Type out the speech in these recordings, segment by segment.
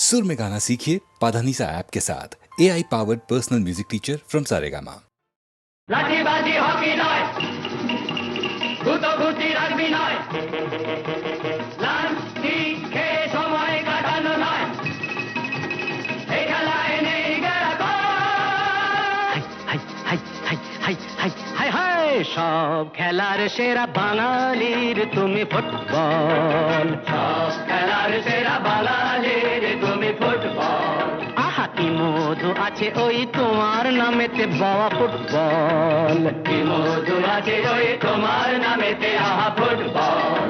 सुर में गाना सीखिए पाधानीसा ऐप के साथ। A I powered personal music teacher from Saregama সব খেলার সেরা বাঙালির তুমি ফুটবল সব খেলার সেরা বাঙালির কি মধু আছে ওই তোমার নামেতে বাবা ফুটবল? কি মধু আছে ওই তোমার নামেতে আহা ফুটবল।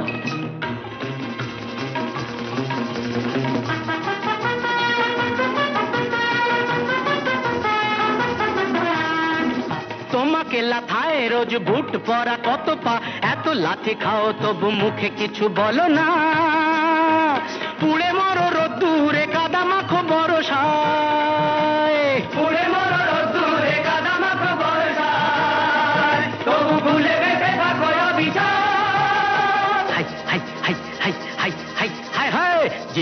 তোমাকে লাথায় রোজ বুট পরা কত পা? এত লাথি খাও তবু মুখে কিছু বলো না। পুড়ে মরো রোদ্দুরে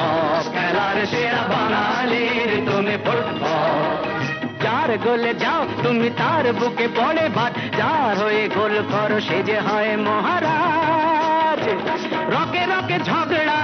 সব খেলার সেরা বাঙালির তুমি ফুটবল। যার গোলে যাও, তুমি তার বুকে পড়ে ভাত। যার হয়ে গোল করো, সে যে হয় মহারাজ। রকে রকে ঝগড়া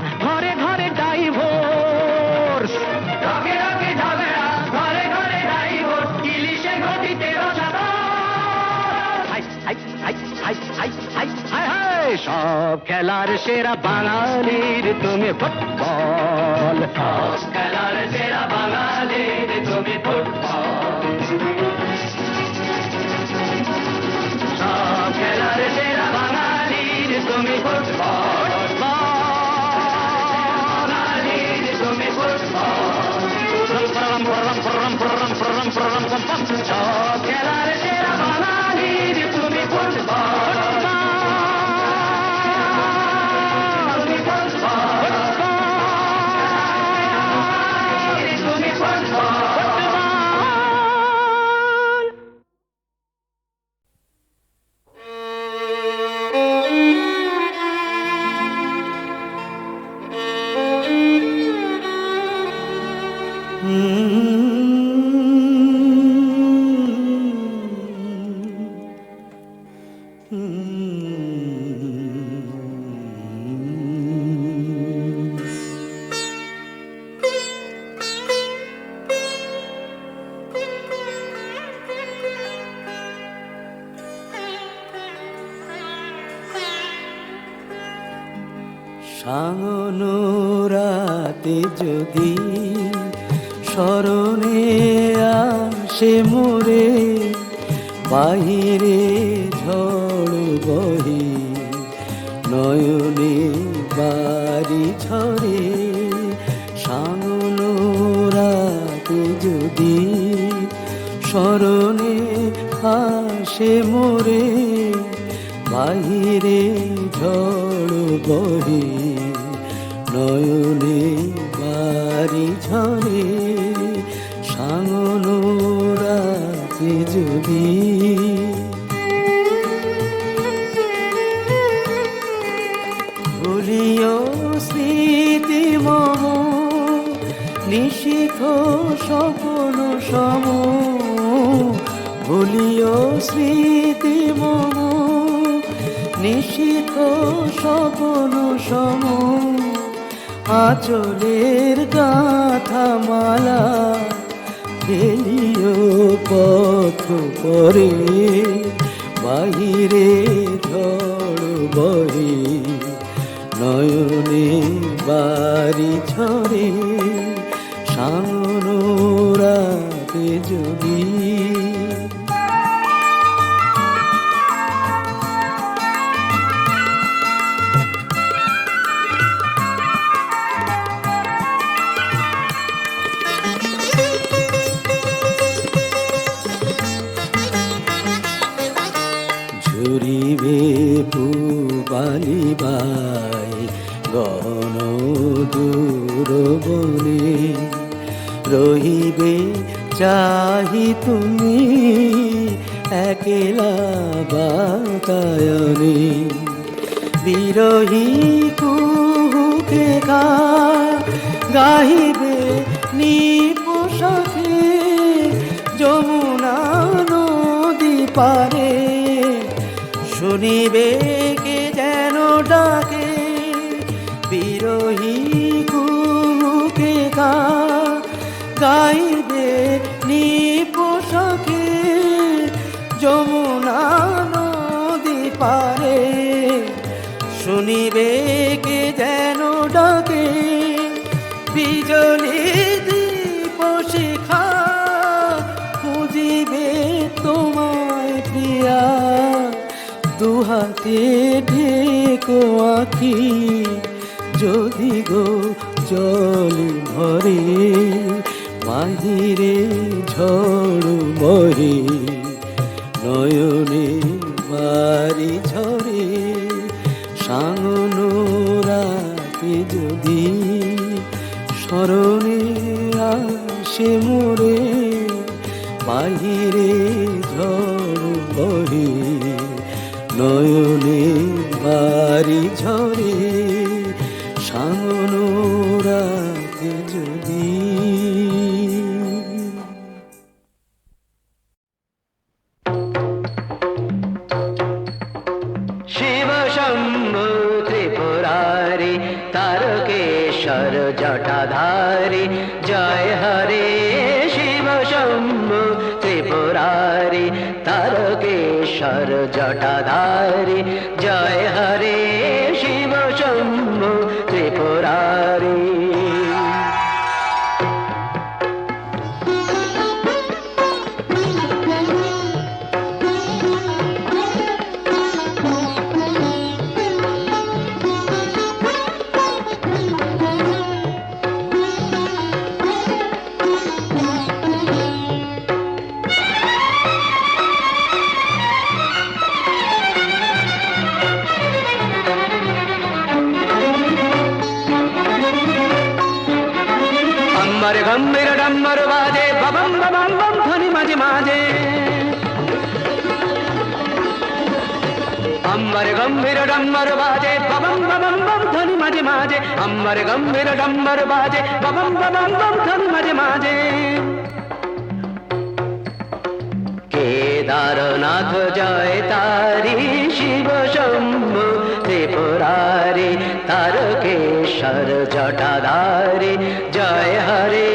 হাই হাই সব খেলার সেরা বাঙালির তুমি ফুটবল সব খেলার সেরা বাঙালির তুমি ফুটবল সব খেলার সেরা বাঙালির তুমি ফুটবল বাঙালির তুমি ফুটবল সব খেলার রাতে যদি স্মরণে আসে মোরে, বাহিরে ঝড় বহি, নয়নে বাড়ি ঝরে সাঙনো রাতে যদি স্মরণে আসে মোরে, বাহিরে ঝড় বহে। ভুলিও স্মৃতি মম নিশিখ স্বপন সম। ভুলিও স্মৃতি মম নিশিখ স্বপন সম। আচলের গাথা মালা ফেলিও পথ পরে, বাহিরে ঝড় বহে নয়নে বাড়ি ছড়ে সানোরাতে যদি বিজলি দীপ শিখা, খুঁজিবে তোমায় প্রিয়া। দুহাতে ঢেকো আখি, যদি গো জল ভরে, বাহিরে ঝড় বহে ত্রিপুরারি তারকেশ্বর জটাধারি। জয় হরে শিব শম্ভু ত্রিপুরারি তারকেশ্বর জটাধারি। জয় হরে అంబర్ గంభీర డంబర్ బాజే బబం బబం బం ధ్వని మాజే మాజే అంబర్ గంభీర డంబర్ బాజే బబం బబం బం ధ్వని మాజే మాజే కేదాরনাথ জয় তারি শিব শম্ভু ত্রিপুরারি তারকেশ্বর জটাধারি জয় হরে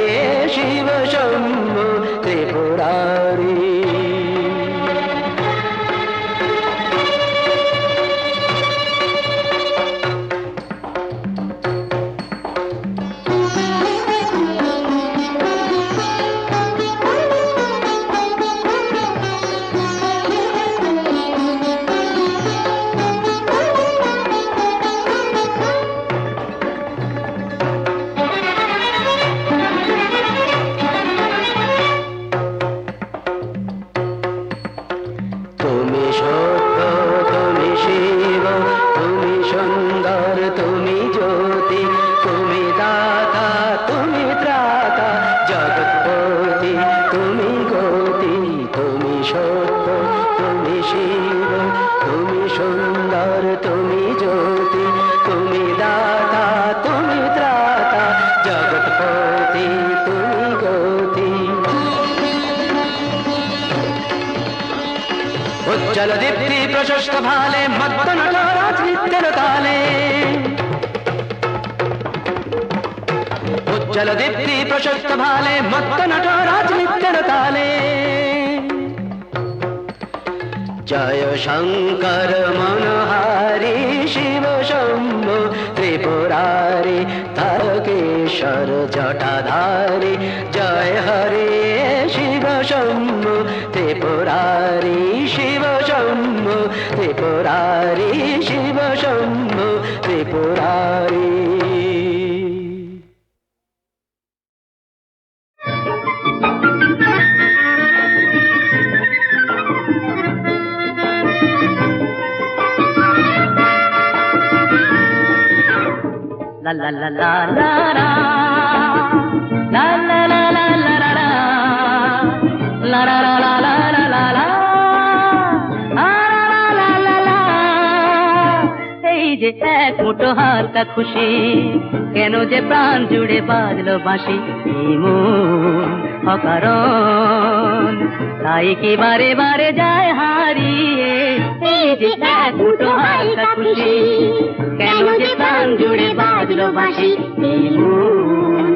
শিব শম্ভু প্রশস্ত ভালে মত্ত নটরাজ নিত্যের কালে জয় শঙ্কর, মনোহারি, শিব শম্ভু, ত্রিপুরারি, তারকেশ্বর, জটাধারি। জয় হরে শিব শম্ভু, ত্রিপুরারি, শিব শম্ভু, ত্রিপুরারি, শিব শম্ভু, ত্রিপুরারি। la la এক মুঠো হালকা খুশি, কেন যে প্রাণ জুড়ে বাজলো বাঁশি? অকার তাই কি বারে বারে যায় হারিয়ে? যে এক মুঠো হালকা খুশি। কেন যে প্রাণ জুড়ে বাজলো বাসি এই মন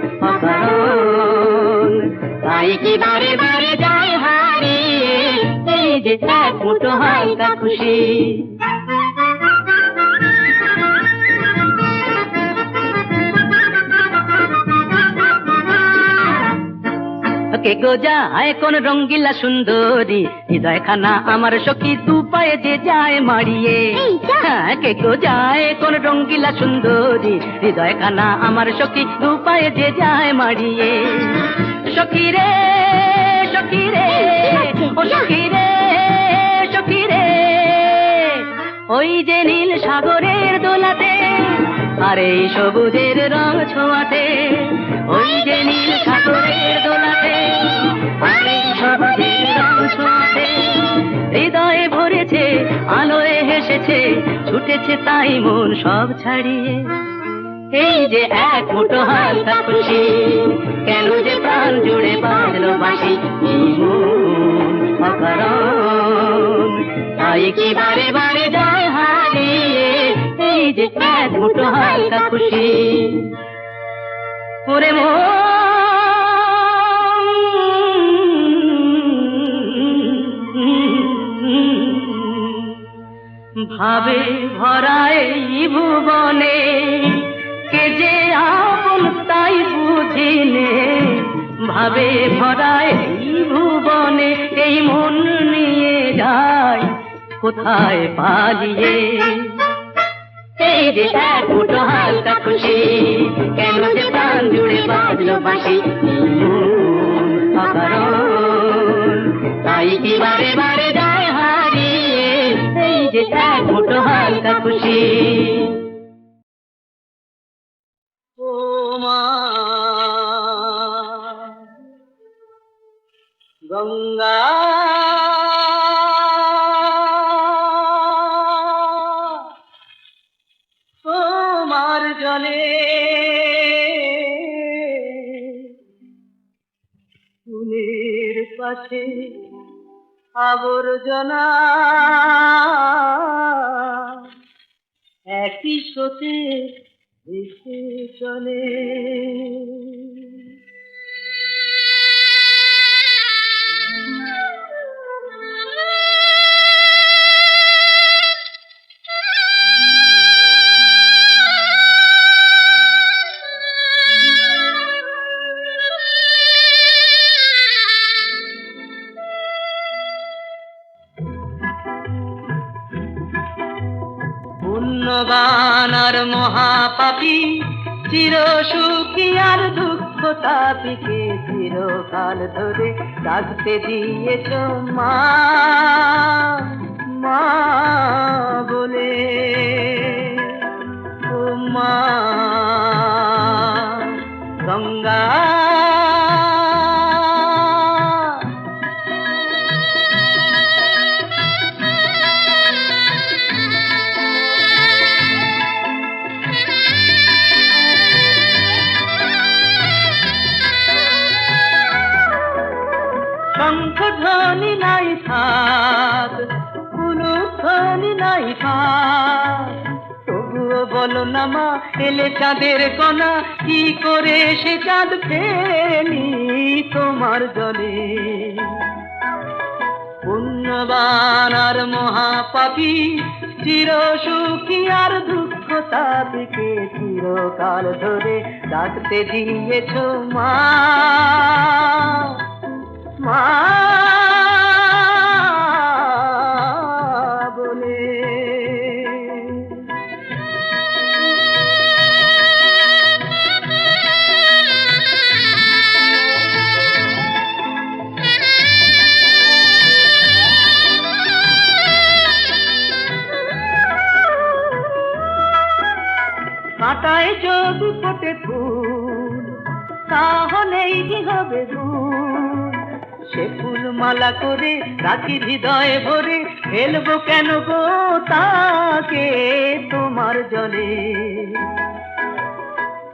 তাই কি বারে বারে যায় হারিয়ে? এই যে এক মুঠো হালকা খুশি। কে গো যায়? কোন রঙ্গিলা সুন্দরী। হৃদয় খানা আমার সখী দু পায়ে যে যায় মারিয়ে হ্যাঁ, কে গো যায়? কোন রঙ্গিলা সুন্দরী। হৃদয় খানা আমার সখী দু পায়ে যে যায় মারিয়ে সখী রে সখী রে। ও সখী রে সখী রে। ওই যে নীল সাগরের দোলাতে আর এই সবুজের রং ছোঁয়াতে হৃদয়ে ভরেছে, আলোয় হেসেছে, ছুটেছে তাই মন সব ছাড়িয়ে। এই যে এক মুঠো হালকা খুশি কেন যে প্রাণ জুড়ে বাজলো বাসি অকারণ। তাই কি বারে বারে যায় হারিয়ে, এই যে এক মুঠো হালকা খুশি ওরে ভাবে ভরায় এই ভুবনে, কে যে আপন তাই বুঝিনে। ভাবে ভরায় এই ভুবনে, এই মন নিয়ে যায়, কোথায় পালিয়ে? এই যে হালকা খুশি, কেন যে প্রাণ জুড়ে বাজলো বাসি অকারণ তাই কি বারে বারে যায় হারিয়ে? এই যে এক মুঠো হালকা খুশি। পাশে আবর্জনা। একই সতে ভেসে চলে। চির সুখী আর দুঃখ তাপিকে চিরকাল ধরে রাখতে দিয়েছ মা। মা বলে ও মা। ধ্বনি নাই থাক, কোনো ধ্বনি নাই থাক। তবুও বলো না মা, এলে চাঁদের কণা, কি করে সে চাঁদ ফেলি তোমার জলে? পুণ্যবান আর মহাপাপী, চির সুখী আর দুঃখ তাদেরকে চিরকাল ধরে ডাকতে দিয়েছ মা। কাটায় যদি ফোটে ফুল তাহলেই কি হবে ভুল সে ফুল মালা করে, রাখি হৃদয়ে ভরে, ফেলব কেন গো তাকে তোমার জলে?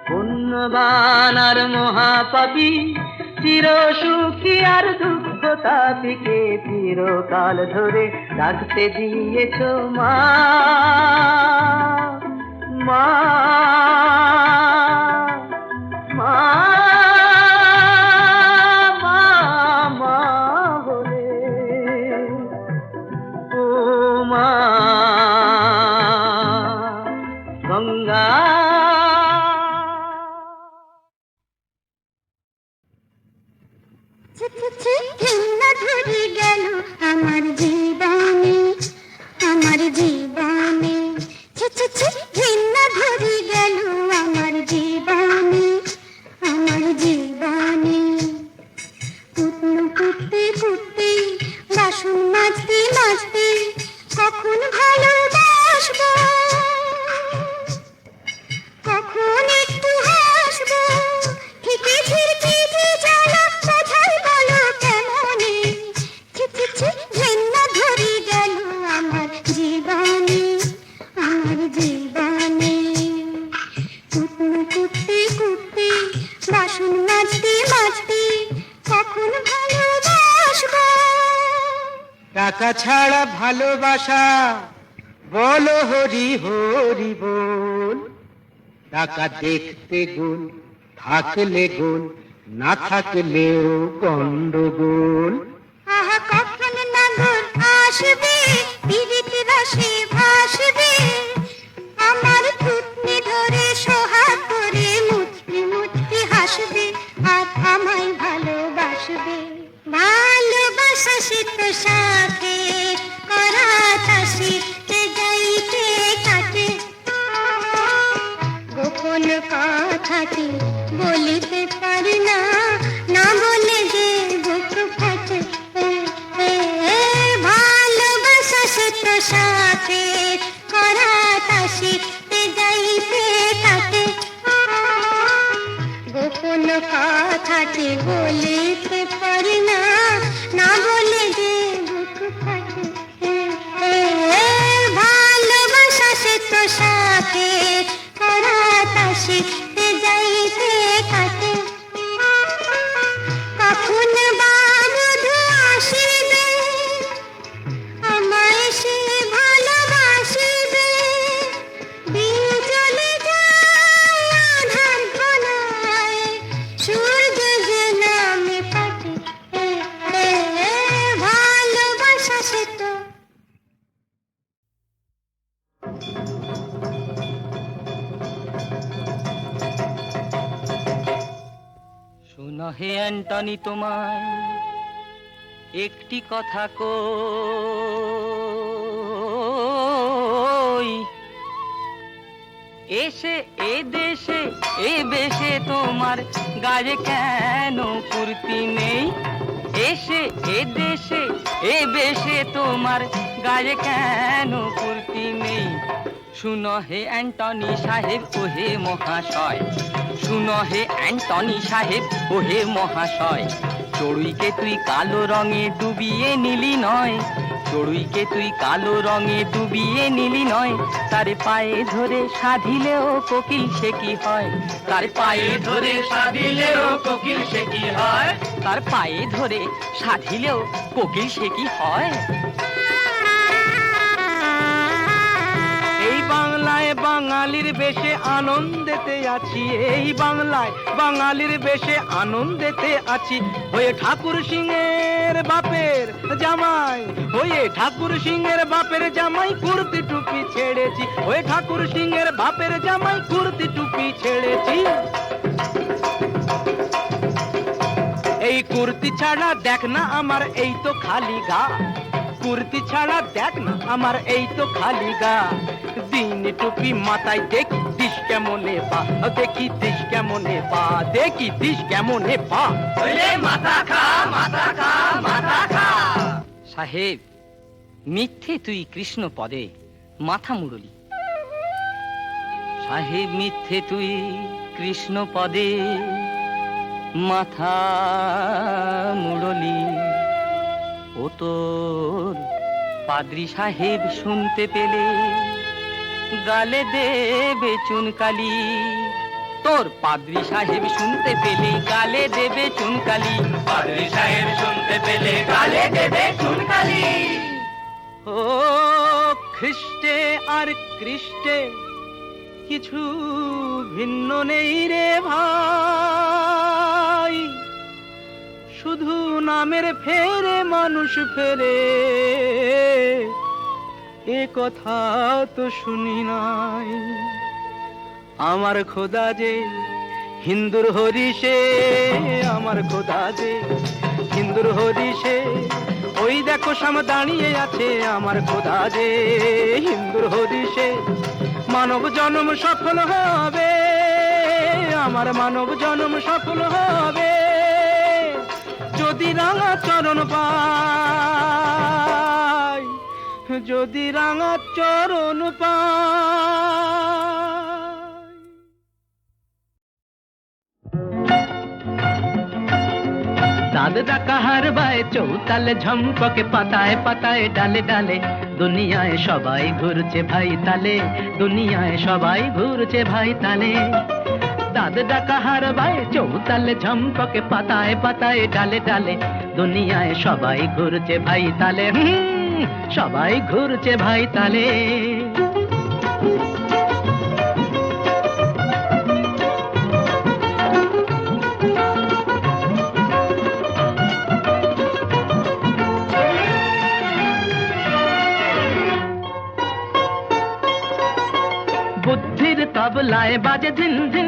পুণ্যবান আর মহাপাপী, চির সুখী আর দুঃখ তাপিকে চিরকাল ধরে রাখতে দিয়েছ মা। মা মা। দেখতে গুণ থাকলে গুণ না থাকলেও গন্ডগোল অ্যান্টনি তোমায়। একটি কথা কই, এসে, এ দেশে, এ বেশে তোমার গায়ে কেন কুর্তি নেই? এসে, এ দেশে, এ বেশে তোমার গায়ে কেন কুর্তি শুনো হে অ্যান্টনি সাহেব ও হে মহাশয়। শুনো হে অ্যান্টনি সাহেব ও হে মহাশয়। চড়ুইকে তুই কালো রঙে ডুবিয়ে নিলি নয়। চড়ুইকে তুই কালো রঙে ডুবিয়ে নিলি নয়। তার পায়ে ধরে সাধিলেও কোকিল সে কি হয়? তার পায়ে ধরে সাধিলেও কোকিল সে কি হয়? তার পায়ে ধরে সাধিলেও কোকিল সে কি হয়? বাংলায় বাঙালির বেশে আনন্দেতে আছি। এই বাংলায় বাঙালির বেশে আনন্দেতে আছি। হয়ে ঠাকুর সিংহের বাপের জামাই, হয়ে ঠাকুর সিংহের বাপের জামাই কুর্তি টুপি ছেড়েছি। হয়ে ঠাকুর সিংহের বাপের জামাই কুর্তি টুপি ছেড়েছি। এই কুর্তি ছাড়া দেখ না আমার, এই তো খালি গা। কুর্তি ছাড়া দেখ না আমার এই তো খালি গা। দিন টুপি মাথায় দেখি দিস কেমনে পা দেখি দিস কেমনে পা দেখি দিস কেমনে পা। মাথা খা মাথা খা মাথা খা। সাহেব মিথ্যে তুই কৃষ্ণ পদে মাথা মুরলি সাহেব মিথ্যে তুই কৃষ্ণ পদে মাথা মুরলি ও তোর পাদ্রি সাহেব শুনতে পেলে গালে দেবে চুনকালি। তোর পাদ্রি সাহেব শুনতে পেলে গালে দেবে চুনকালি। পাদ্রি সাহেব শুনতে পেলে গালে দেবে চুনকালি। ও খ্রিস্টে আর কৃষ্টে কিছু ভিন্ন নেই রে ভাই। শুধু নামের ফেরে মানুষ ফেরে। এ কথা তো শুনি নাই। আমার খোদা যে হিন্দুর হরিষে আমার খোদা যে হিন্দুর হরিষে ওই দেখো সাম দাঁড়িয়ে আছে আমার খোদা যে হিন্দুর হরিষে মানব জন্ম সফল হবে, আমার মানব জন্ম সফল হবে। যদি রাঙা চরণ পাই, যদি রাঙা চরণ পাই। কাহার বায় চৌতালে ঝম্পকে পাতায় পাতায় ডালে ডালে, দুনিয়ায় সবাই ঘুরছে ভাই তালে, দুনিয়ায় সবাই ঘুরছে ভাই তালে। দাদা কাহার বায় চৌতালে ঝম্পকে পাতায় পাতায় ডালে ডালে। দুনিয়ায় সবাই ঘুরছে ভাই তালে সবাই ঘুরছে ভাই তালে। বুদ্ধির তবলায় বাজে ফাঁকে ফাঁকে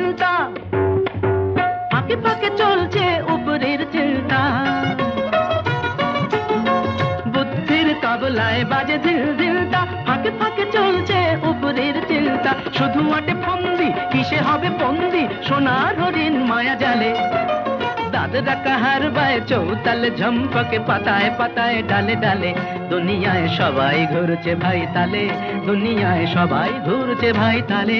চলছে উপরের চিন্তা বুদ্ধির তবলায় বাজে ঝিন ঝিনটা ফাঁকে ফাঁকে চলছে উপরের চিন্তা শুধু আটে ফন্দি, কিসে হবে বন্দি সোনার হরিণ মায়া জালে। দাদরা কাহার বায় চৌতালে ঝম্পকে পাতায় পাতায় ডালে ডালে। দুনিয়ায় সবাই ঘুরছে ভাই তালে, দুনিয়ায় সবাই ঘুরছে ভাই তালে।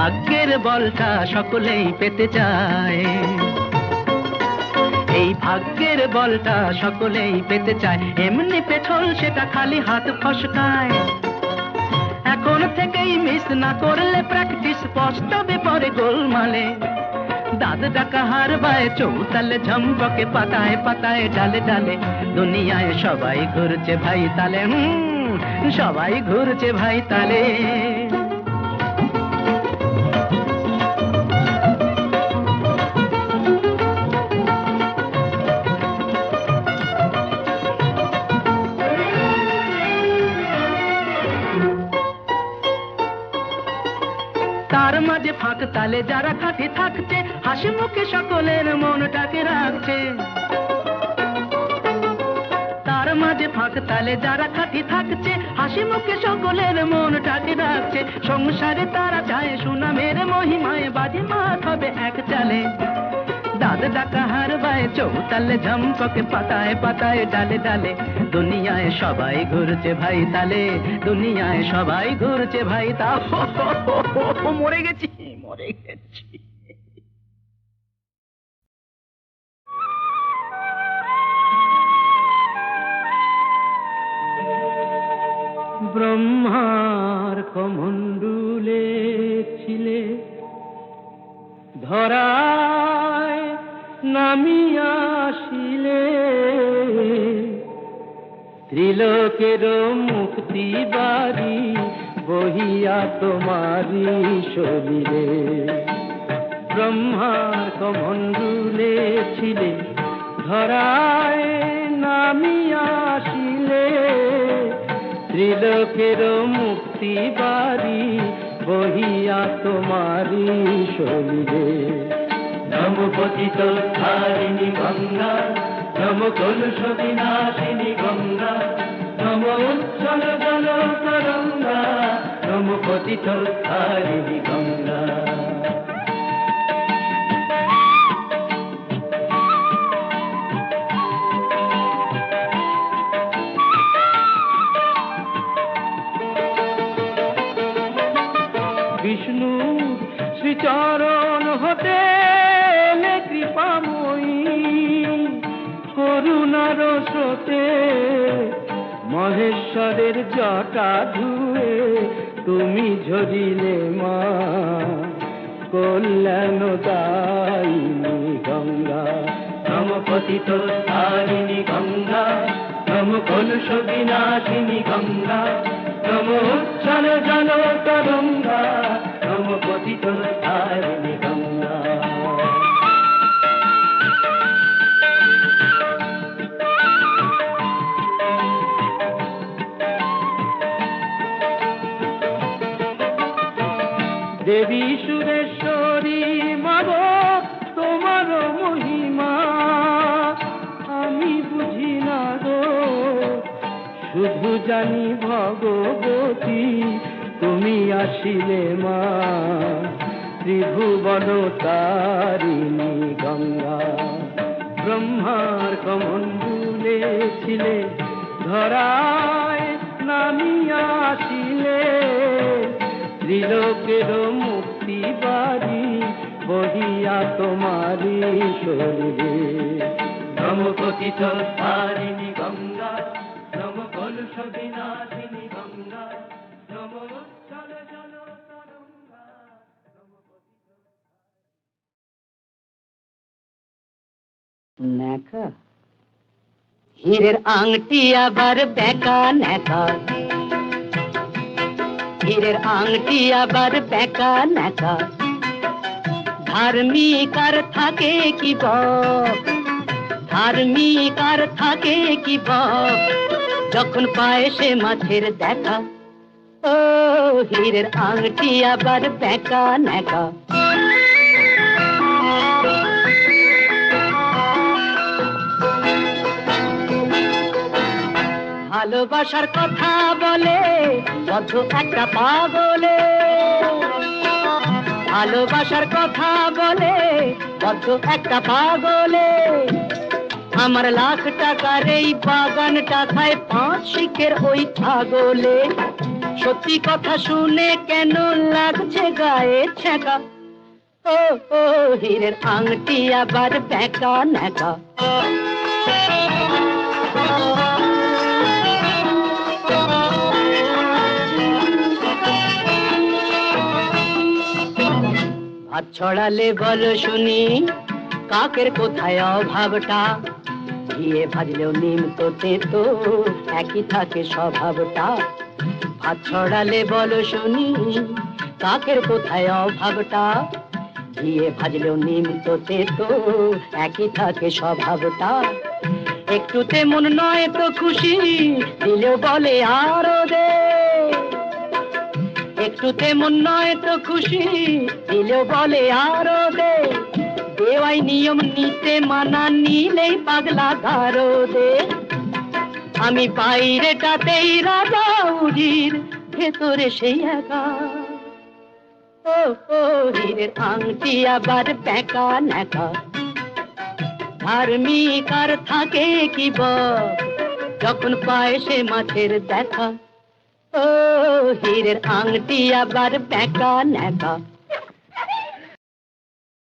ভাগ্যের বলটা সকলেই পেতে চায়। এই ভাগ্যের বলটা সকলেই পেতে চায়। এমনি পেছল সেটা খালি হাত ফসকায়। এখন থেকেই মিস না করলে প্র্যাকটিস পস্তাবে পরে গোলমালে। দাদ ডাকা হার বায় চৌতালে ঝম্পকে পাতায় পাতায় ডালে ডালে। দুনিয়ায় সবাই ঘুরছে ভাই তালে সবাই ঘুরছে ভাই তালে। তার মাঝে ফাঁক, তালে যারা খাতে থাকছে, হাসি মুখে সকলের মনটাকে রাখছে। তার মাঝে ফাঁক, তালে যারা খাটি থাকছে, হাসি মুখে সকলের মনটাকে রাখছে। সংসারে তারা চায় সুনামের মহিমায়, বাজে মাত হবে এক চালে। দাদ ডাকা হার বায় চৌতালে ঝম্পকে পাতায় পাতায় ডালে ডালে দুনিয়ায় সবাই ঘুরছে ভাই তালে দুনিয়ায় সবাই ঘুরছে ভাই তা মরে গেছি মরে গেছি ব্রহ্মার কমণ্ডুলে ছিলে ধরায় নামিয়াশিলে ত্রিলোকের মুক্তি বাড়ি বহিয়া তোমারি শরীরে। ব্রহ্মার কমণ্ডুলে ছিলে, ধরায় নামিয়াশিলে ত্রিলোকের মুক্তি বাড়ি বহিয়া তোমারি শরীরে। নম পতিত ধারিণী গঙ্গা নম কলুষ বিনাশিনী গঙ্গা নম উচ্ছল জল তরঙ্গা নম পতিত ধারিণী গঙ্গা স্রোতে মহেশ্বরের জটা ধুয়ে তুমি ঝরিলে মা কল্যাণ দায়িনী গঙ্গা। নম পতিত তারিণী গঙ্গা নম কলুষ বিনাশিনী গঙ্গা নম উচ্ছল জল তরঙ্গা নম পতিত তারিণী গঙ্গা। জানি ভগবতী, তুমি আসিলে মা। ত্রিভুবন তারিণী গঙ্গা। ব্রহ্মার কমণ্ডুলে ছিলে, ধরায় নামিয়া আসিলে। ত্রিলোকের মুক্তি বাড়ি বহিয়া তোমারি শরীরে। নম পতিত তারিণী ন্যাকা। হীরের আংটি আবার বেকা ন্যাকা। হীরের আংটি আবার বেকা ন্যাকা। ধার্মিক আর থাকে কি বক ধার্মিক আর থাকে কি বক যখন পায় সে মাছের দেখা। ও, হীরের আংটি আবার বেকা ন্যাকা। ভালোবাসার কথা বলে বদ্ধ একটা পাগলে। ভালোবাসার কথা বলে বদ্ধ একটা পাগলে। আমার লাখ টাকার এই বাগানটা খায় পাঁচ শিখের ওই ছাগলে। সত্যি কথা শুনে কেন লাগছে গায়ে ছেঁকা? ও ও, হীরের আংটি আবার বেকা নেকা ভাত ছড়ালে বল শুনি, কাকের কোথায় অভাবটা? ঘিয়ে ভাজলেও নিম তো তেতো একই থাকে স্বভাবটা। ভাত ছড়ালে বল শুনি, কাকের কোথায় অভাবটা? ঘিয়ে ভাজলেও নিম তো তেতো একই থাকে স্বভাবটা। একটুতে মন নয় তো খুশি, দিলেও বলে আরও দে। একটুতে মন নয় তো খুশি। দিলেও বলে আরও দে। দেওয়াই নিয়ম নিতে মানা নিলেই পাগলা ধারো দে আমি বাইরেটাতেই রাজা উজির, ভেতরে সেই একা। ও ও হীরের আংটি আবার বেকা নেকা ধার্মিক আর থাকে কি যখন পায় সে মাছের দেখা। ও হীরের আংটি আবার বেকা নেকা